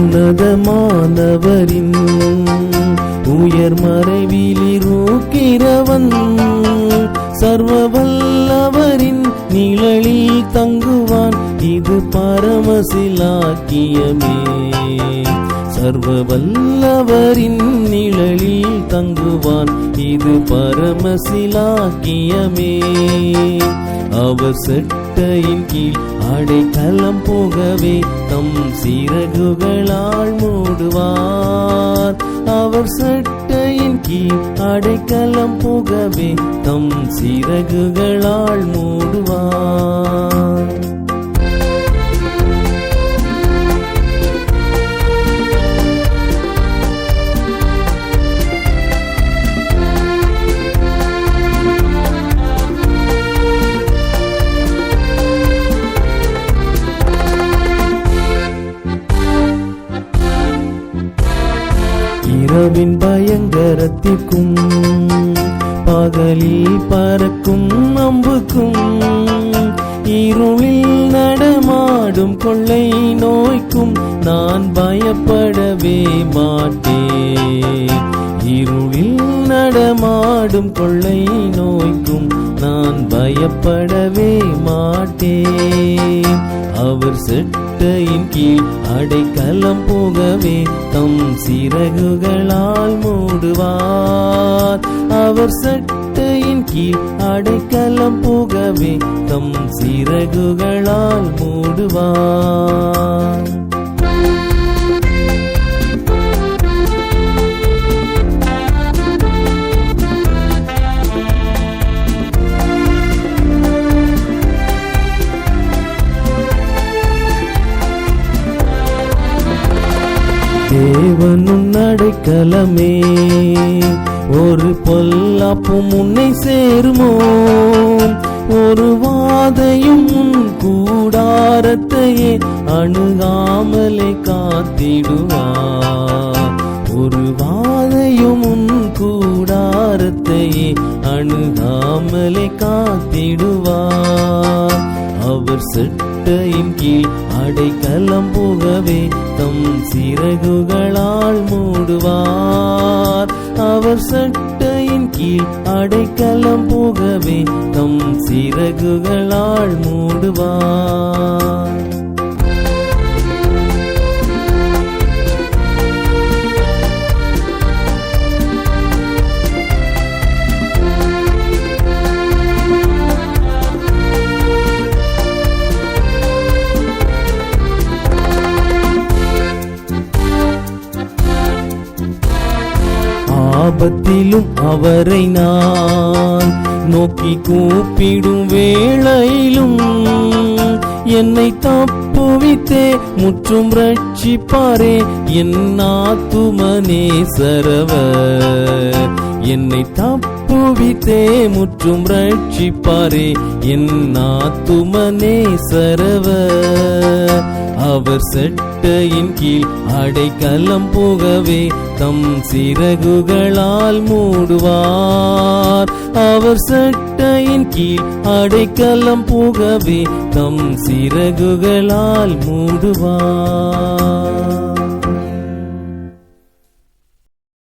உன்னதமானவரின் உயர் மறைவிலிருக்கிறவன். சர்வ வல்லவரின் நிழலில் தங்குவான். இது பரமசிலாக்கியமே. சர்வ வல்லவரின் நிழலில் தங்குவான். இது பரமசிலாக்கியமே. அவர் செட்டையின் கீழ் அடைக்கலம் போகவே தம் சிறகுகளால் மூடுவார். அவர் சட்டையின் கீழ் அடைக்கலம் போகவே தம் சிறகுகளால் மூடுவார். இரவின் பயங்கரத்திற்கும் பகலில் பறக்கும் அம்புக்கும் இருளில் நடமாடும் கொள்ளை நோய்க்கும் நான் பயப்படவே மாட்டேன். இருளில் நடமாடும் கொள்ளை நோய்க்கும் நான் பயப்படவே மாட்டேன். அவர் செட்டையின் கீழ் அடைக்கலம் போகவே தம் சிறகுகளால் மூடுவார். அவர் சட்டையின் கீழ் அடைக்கலம் போகவே தம் சிறகுகளால் மூடுவார். தேவனும் அடைக்கலமே ஒரு பொல்லாப்பும் உன்னை சேருமோ? ஒரு வாதையும் உன் கூடாரத்தையே அணுகாமலே காத்திடுவார் ஒரு வாதையும் உன் கூடாரத்தையே அணுகாமலே காத்திடுவார் அவர் செட்டையின் கீழ் அடைக்கலம் போகவே தம் சிறகுகளால் மூடுவார். அவர் சட்டையின் கீழ் அடைக்கலம் போகவே தம் சிறகுகளால் மூடுவார். ஆபத்திலும் அவரை நான் நோக்கி கூப்பிடும் வேளையிலும் என்னை தப்புவித்தே முற்றும் ரட்சிப்பாரே என் ஆத்துமனே சரவ என்னை தப்புவித்தே முற்றும் ரட்சிப்பாரே என் ஆத்துமனே சரவ அவர் செட்டையின் கீழ் அடைக்கலம் போகவே தம் சிறகுகளால் மூடுவார். அவர் செட்டையின் கீழ் அடைக்கலம் போகவே தம் சிறகுகளால் மூடுவார்.